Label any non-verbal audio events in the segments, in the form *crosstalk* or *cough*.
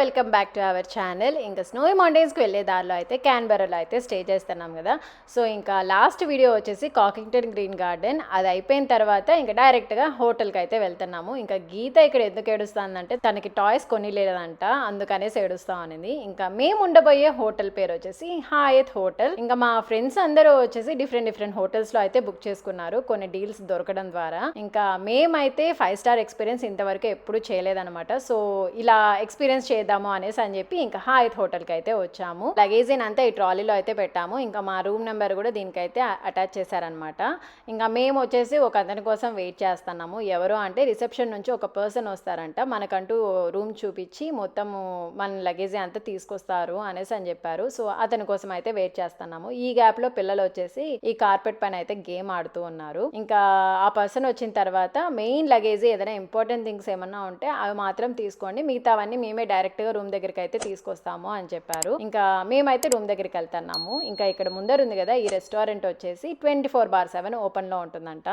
Welcome back to our channel ఇంకా snowy మౌంటైన్స్కి వెళ్ళే దారిలో అయితే క్యాన్బెరాలో అయితే స్టే చేస్తున్నాం కదా. సో ఇంకా లాస్ట్ వీడియో వచ్చేసి కాకింగ్టన్ గ్రీన్ గార్డెన్ అది అయిపోయిన తర్వాత ఇంకా డైరెక్ట్గా హోటల్కి అయితే వెళ్తున్నాము. ఇంకా గీత ఇక్కడ ఎందుకు ఏడుస్తుందంటే తనకి టాయ్స్ కొనిలేదంట అందుకనేసి ఏడుస్తాం అనేది ఇంకా మేము ఉండబోయే హోటల్ పేరు వచ్చేసి హాయత్ హోటల్ ఇంకా మా ఫ్రెండ్స్ అందరూ వచ్చేసి డిఫరెంట్ డిఫరెంట్ హోటల్స్లో అయితే బుక్ చేసుకున్నారు కొన్ని డీల్స్ దొరకడం ద్వారా. ఇంకా మేమైతే ఫైవ్ స్టార్ ఎక్స్పీరియన్స్ ఇంతవరకు ఎప్పుడు చేయలేదన్నమాట. సో ఇలా ఎక్స్పీరియన్స్ చేద్దాము అనేసి అని చెప్పి ఇంకా హాయత్ హోటల్కి అయితే వచ్చాము. లగేజ్ అంతా ఈ ట్రాలీలో అయితే పెట్టాము. ఇంకా మా రూమ్ నెంబర్ కూడా దీనికైతే అటాచ్ చేశారనమాట ఇంకా మేము వచ్చేసి ఒక అతని కోసం వెయిట్ చేస్తున్నాము. ఎవరు అంటే రిసెప్షన్ నుంచి ఒక పర్సన్ వస్తారంట. మనకంటూ రూమ్ చూపించి మొత్తము మన లగేజ్ అంతా తీసుకొస్తారు అనేసి అని చెప్పారు. సో అతని కోసం అయితే వెయిట్ చేస్తున్నాము. ఈ గ్యాప్లో పిల్లలు వచ్చేసి ఈ కార్పెట్ పైన అయితే గేమ్ ఆడుతూ ఉన్నారు. ఇంకా ఆ పర్సన్ వచ్చిన తర్వాత మెయిన్ లగేజ్ ఏదైనా ఇంపార్టెంట్ థింగ్స్ ఏమన్నా ఉంటే అవి మాత్రం తీసుకోండి. మిగతావన్నీ మేమే డైరెక్ట్ గా రూమ్ దగ్గరికి అయితే తీసుకొస్తాము అని చెప్పారు. ఇంకా మేమైతే రూమ్ దగ్గరికి వెళ్తున్నాము. ఇంకా ఇక్కడ ముందర ఉంది కదా ఈ రెస్టారెంట్ వచ్చేసి ట్వంటీ ఫోర్ బార్ సెవెన్ ఓపెన్లో ఉంటుందంట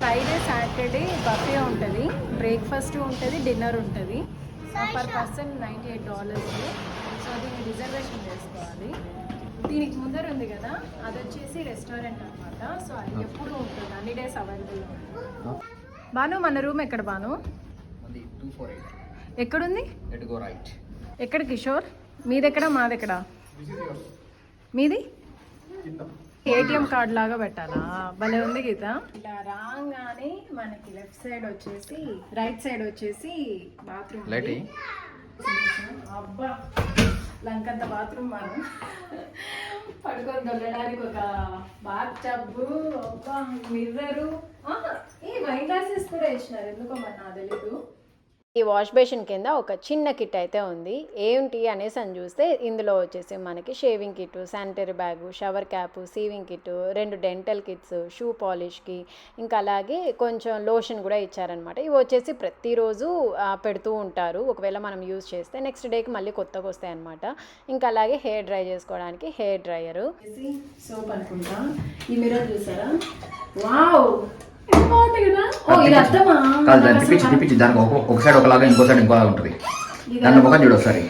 ఫ్రైడే సాటర్డే బఫే ఉంటుంది. బ్రేక్ఫాస్ట్ ఉంటుంది డిన్నర్ ఉంటుంది. Per person ninety eight dollars. So దీన్ని రిజర్వేషన్ చేసుకోవాలి. దీనికి ముందర ఉంది కదా అది వచ్చేసి రెస్టారెంట్ అన్నమాట. సో అది ఎప్పుడు ఉంటుంది? అన్ని డేస్ అవైలబుల్ బాను మన రూమ్ ఎక్కడ బాను? Two four eight. ఎక్కడుంది? ఎట్ గో రైట్ ఎక్కడ కిషోర్? మీదెక్కడ మాదెక్కడ? మీది? ఏటీఎం కార్డ్ లాగా పెట్టాలా? భలే ఉంది గీత. ఇలా రాగానే మనకి లెఫ్ట్ సైడ్ వచ్చేసి రైట్ సైడ్ వచ్చేసి బాత్రూమ్ లైట్ అబ్బా లంకంత బాత్రూమ్ మనం. పడుకొని దొల్లడానికి ఒక బాత్ టబ్బు అబ్బా మిర్రరు ఈ వైన్ గ్లాసెస్ కూడా ఇచ్చినారు ఎందుకో మరి నాకు తెలీదు. ఈ వాష్ బేసిన్ కింద ఒక చిన్న కిట్ అయితే ఉంది. ఏంటి అనేసి అని చూస్తే ఇందులో వచ్చేసి మనకి shaving kit sanitary bag shower cap sewing kit రెండు డెంటల్ కిట్స్ షూ పాలిష్కి ఇంకా అలాగే కొంచెం లోషన్ కూడా ఇచ్చారనమాట ఇవి వచ్చేసి ప్రతిరోజు పెడుతూ ఉంటారు. ఒకవేళ మనం యూజ్ చేస్తే నెక్స్ట్ డేకి మళ్ళీ కొత్తగా వస్తాయి అనమాట ఇంకా అలాగే హెయిర్ డ్రై చేసుకోవడానికి హెయిర్ డ్రైయర్. సోప్ అనుకుంటా. ఈ మిర్రర్ చూసారా? వావ్! కదా? దాన్ని తిప్పించి తిప్పించి దానికి ఒక ఒక సైడ్ ఒకలాగా ఇంకో సైడ్ ఇంకోలా ఉంటుంది. దాన్ని ముఖం చూడు ఒకసారి.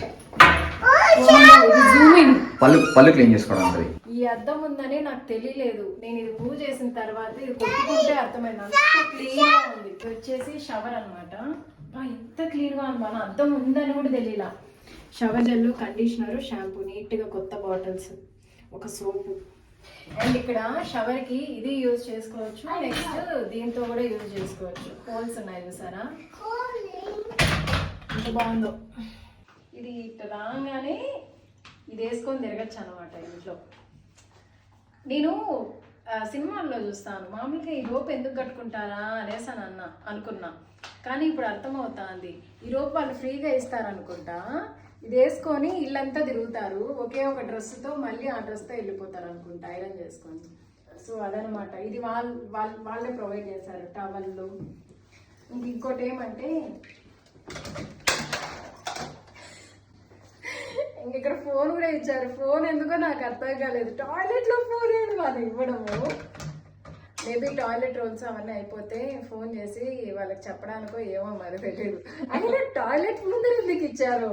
పళ్ళు పళ్ళు క్లీన్ చేసుకోవడం ఉంటుంది ఈ అద్దం ఉందని నాకు తెలియలేదు. నేను ఇది మూవ్ చేసిన తర్వాత ఇది కొట్టుకుంటే అర్థమైంది. అంత క్లీన్గా ఉంది. ఇది వచ్చేసి షవర్ అనమాట ఎంత క్లీన్గా ఉంది. మన అద్దం ఉందని కూడా తెలియలా. షవర్ జెల్ కండిషనర్ షాంపూ నీట్గా కొత్త బాటిల్స్ ఒక సోపు అండ్ ఇక్కడ షవర్కి ఇది యూజ్ చేసుకోవచ్చు. నెక్స్ట్ దీంతో కూడా యూజ్ చేసుకోవచ్చు. హోల్స్ ఉన్నాయి చూసారా? ఎంత బాగుందో. ఇది ఇట్లా రాగానే ఇది వేసుకొని తిరగచ్చు అనమాట ఇంట్లో. నేను సినిమాల్లో చూస్తాను. మామూలుగా ఈ రోప్ ఎందుకు కట్టుకుంటారా అనేసి అని అన్న అనుకున్నా. కానీ ఇప్పుడు అర్థమవుతుంది. ఈ రోప్ వాళ్ళు ఫ్రీగా ఇస్తారనుకుంటా. ఇది వేసుకొని ఇల్లంతా తిరుగుతారు. ఒకే ఒక డ్రెస్తో మళ్ళీ ఆ డ్రెస్తో వెళ్ళిపోతారు అనుకుంటా ఐరన్ చేసుకొని. సో అదనమాట ఇది వాళ్ళు వాళ్ళు వాళ్ళే ప్రొవైడ్ చేశారు టవల్లు. ఇంక ఇంకోటి ఏమంటే ఇంక ఇక్కడ ఫోన్ కూడా ఇచ్చారు. ఫోన్ ఎందుకో నాకు అర్థం కాలేదు. టాయిలెట్లో ఫోన్ ఏంటి వాళ్ళు ఇవ్వడము? మేబీ టాయిలెట్ రోల్స్ అవన్నీ అయిపోతే ఫోన్ చేసి వాళ్ళకి చెప్పడానికో ఏమో మరి తెలియదు అయినా టాయిలెట్ ముందర ఎందుకు ఇచ్చారు?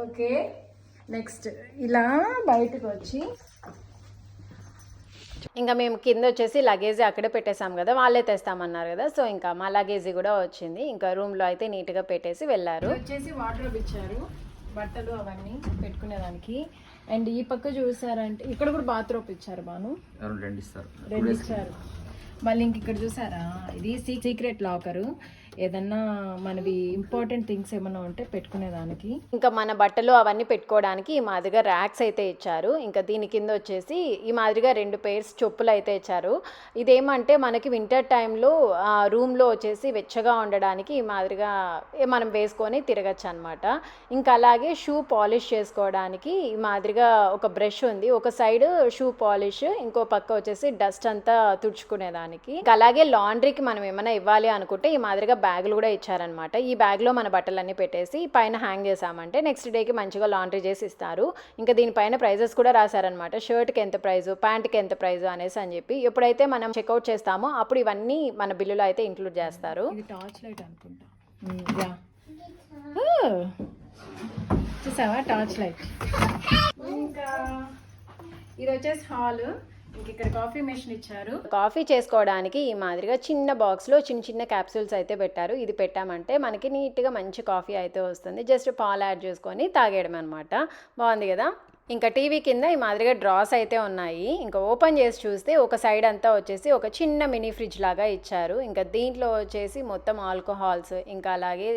ఓకే. నెక్స్ట్ ఇలా బయటకు వచ్చి ఇంకా మేము కింద వచ్చేసి లగేజ్ అక్కడే పెట్టేసాం కదా వాళ్ళే తెస్తామన్నారు కదా సో ఇంకా మా లగేజ్ కూడా వచ్చింది. ఇంకా రూమ్లో అయితే నీట్గా పెట్టేసి వెళ్ళారు. వచ్చేసి వాటర్ ఇచ్చారు బట్టలు అవన్నీ పెట్టుకునేదానికి. అండ్ ఈ పక్క చూసారంటే ఇక్కడ కూడా బాత్రూమ్ ఇచ్చారు బాను రెండు ఇస్తారు రెండు ఇచ్చారు మళ్ళీ ఇంక ఇక్కడ చూసారా? ఇది సీక్రెట్ లాకరు ఏదన్నా మనవి ఇంపార్టెంట్ థింగ్స్ ఏమైనా ఉంటే పెట్టుకునేదానికి. ఇంకా మన బట్టలు అవన్నీ పెట్టుకోవడానికి ఈ మాదిరిగా ర్యాక్స్ అయితే ఇచ్చారు. ఇంకా దీని కింద వచ్చేసి ఈ మాదిరిగా రెండు పేర్స్ చెప్పులు అయితే ఇచ్చారు. ఇదేమంటే మనకి వింటర్ టైంలో రూమ్లో వచ్చేసి వెచ్చగా ఉండడానికి ఈ మాదిరిగా ఏ మనం వేసుకొని తిరగచ్చు అనమాట ఇంకా అలాగే షూ పాలిష్ చేసుకోవడానికి ఈ మాదిరిగా ఒక బ్రష్ ఉంది. ఒక సైడ్ షూ పాలిష్ ఇంకో పక్క వచ్చేసి డస్ట్ అంతా తుడుచుకునేదానికి. ఇంకా అలాగే లాండ్రీకి మనం ఏమైనా ఇవ్వాలి అనుకుంటే ఈ మాదిరిగా బ్యాగులు కూడా ఇచ్చారనమాట ఈ బ్యాగ్లో మన బట్టలన్నీ పెట్టేసి పైన హ్యాంగ్ చేసామంటే నెక్స్ట్ డేకి మంచిగా లాండ్రీ చేసి ఇస్తారు. ఇంకా దీనిపైన ప్రైజెస్ కూడా రాశారనమాట షర్ట్కి ఎంత ప్రైజు ప్యాంట్కి ఎంత ప్రైజు అనేసి అని చెప్పి ఎప్పుడైతే మనం చెక్అవుట్ చేస్తామో అప్పుడు ఇవన్నీ మన బిల్లులో అయితే ఇంక్లూడ్ చేస్తారు. టార్చ్ లైట్ అనుకుంటా. చూసావా? టార్చ్ లైట్ ఇంకా ఇది వచ్చేసి హాల్ ఇక్కడ కాఫీ మెషిన్ ఇచ్చారు. కాఫీ చేసుకోవడానికి ఈ మాదిరిగా చిన్న బాక్స్లో చిన్న చిన్న క్యాప్సూల్స్ అయితే పెట్టారు. ఇది పెట్టామంటే మనకి నీట్గా మంచి కాఫీ అయితే వస్తుంది. జస్ట్ పాలు యాడ్ చేసుకొని తాగేయడం అనమాట బాగుంది కదా? ఇంకా టీవీ కింద ఈ మాదిరిగా డ్రాస్ అయితే ఉన్నాయి. ఇంకా ఓపెన్ చేసి చూస్తే ఒక సైడ్ అంతా వచ్చేసి ఒక చిన్న మినీ ఫ్రిడ్జ్ లాగా ఇచ్చారు. ఇంకా దీంట్లో వచ్చేసి మొత్తం ఆల్కహాల్స్ ఇంకా అలాగే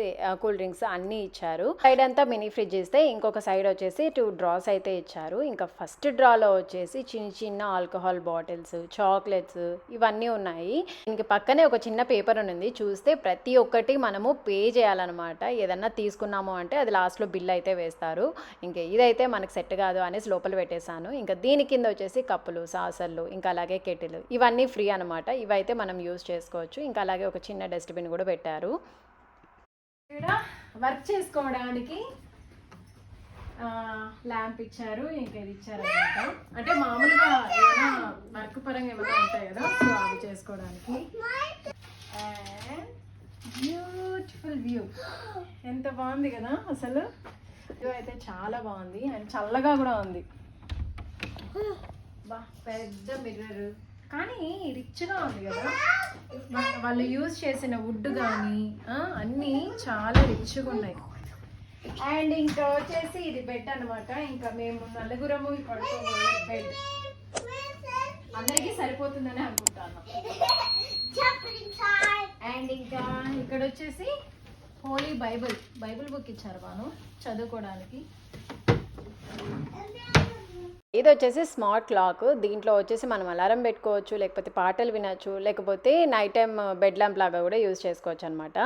కూల్ డ్రింక్స్ అన్నీ ఇచ్చారు. సైడ్ అంతా మినీ ఫ్రిడ్జ్ ఇస్తే ఇంకొక సైడ్ వచ్చేసి టూ డ్రాస్ అయితే ఇచ్చారు. ఇంకా ఫస్ట్ డ్రాలో వచ్చేసి చిన్న చిన్న ఆల్కహాల్ బాటిల్స్ చాక్లెట్స్ ఇవన్నీ ఉన్నాయి. ఇంకా పక్కనే ఒక చిన్న పేపర్ ఉంది. చూస్తే ప్రతి ఒక్కటి మనము పే చేయాలన్నమాట. ఏదన్నా తీసుకున్నాము అంటే అది లాస్ట్లో బిల్ అయితే వేస్తారు. ఇంకా ఇదైతే మనకు సెట్ కాదు అనేసి లోపల పెట్టేశాను. ఇంకా దీని కింద వచ్చేసి కప్పులు సాసర్లు ఇంకా అలాగే కెటిల్ ఇవన్నీ ఫ్రీ అనమాట ఇవైతే మనం యూజ్ చేసుకోవచ్చు. ఇంకా అలాగే ఒక చిన్న డస్ట్బిన్ కూడా పెట్టారు. ఇక్కడ వర్క్ చేసుకోవడానికి ల్యాంప్ ఇచ్చారు ఇంకా ఇది ఇచ్చారు అనమాట అంటే మామూలుగా ఏమైనా వర్క్ పరంగా ఏమైనా ఉంటాయి కదా సో అవి చేసుకోవడానికి. బ్యూటిఫుల్ వ్యూ ఎంత బాగుంది కదా అసలు. అయితే చాలా బాగుంది. అండ్ చల్లగా కూడా ఉంది. బా పెద్ద మిర్రర్. కానీ రిచ్గా ఉంది కదా. వాళ్ళు యూజ్ చేసిన వుడ్ కానీ అన్నీ చాలా రిచ్గా ఉన్నాయి. అండ్ ఇంకా వచ్చేసి ఇది బెడ్ అన్నమాట. ఇంకా మేము నలుగురము పడుకోబోయే బెడ్. అందరికీ సరిపోతుందని అనుకుంటాను. *laughs* అండ్ ఇంకా ఇక్కడ వచ్చేసి హోలీ బైబిల్ బైబిల్ బుక్ ఇచ్చారు వాను చదువుకోవడానికి. ఇది వచ్చేసి స్మార్ట్ క్లాక్ దీంట్లో వచ్చేసి మనం అలారం పెట్టుకోవచ్చు లేకపోతే పాటలు వినొచ్చు లేకపోతే నైట్ టైం బెడ్ ల్యాంప్ లాగా కూడా యూజ్ చేసుకోవచ్చు అనమాట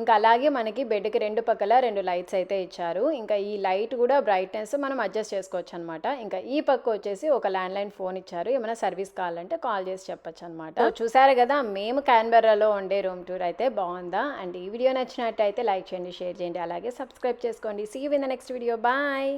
ఇంకా అలాగే మనకి బెడ్కి రెండు పక్కల రెండు లైట్స్ అయితే ఇచ్చారు. ఇంకా ఈ లైట్ కూడా బ్రైట్నెస్ మనం అడ్జస్ట్ చేసుకోవచ్చు అనమాట ఇంకా ఈ పక్క వచ్చేసి ఒక ల్యాండ్ లైన్ ఫోన్ ఇచ్చారు. ఏమైనా సర్వీస్ కావాలంటే కాల్ చేసి చెప్పొచ్చు అనమాట చూసారు కదా మేము క్యాన్బెర్రాలో ఉండే రూమ్ టూర్ అయితే బాగుందా? అండ్ ఈ వీడియో నచ్చినట్టయితే లైక్ చేయండి షేర్ చేయండి అలాగే సబ్స్క్రైబ్ చేసుకోండి. See win the next video bye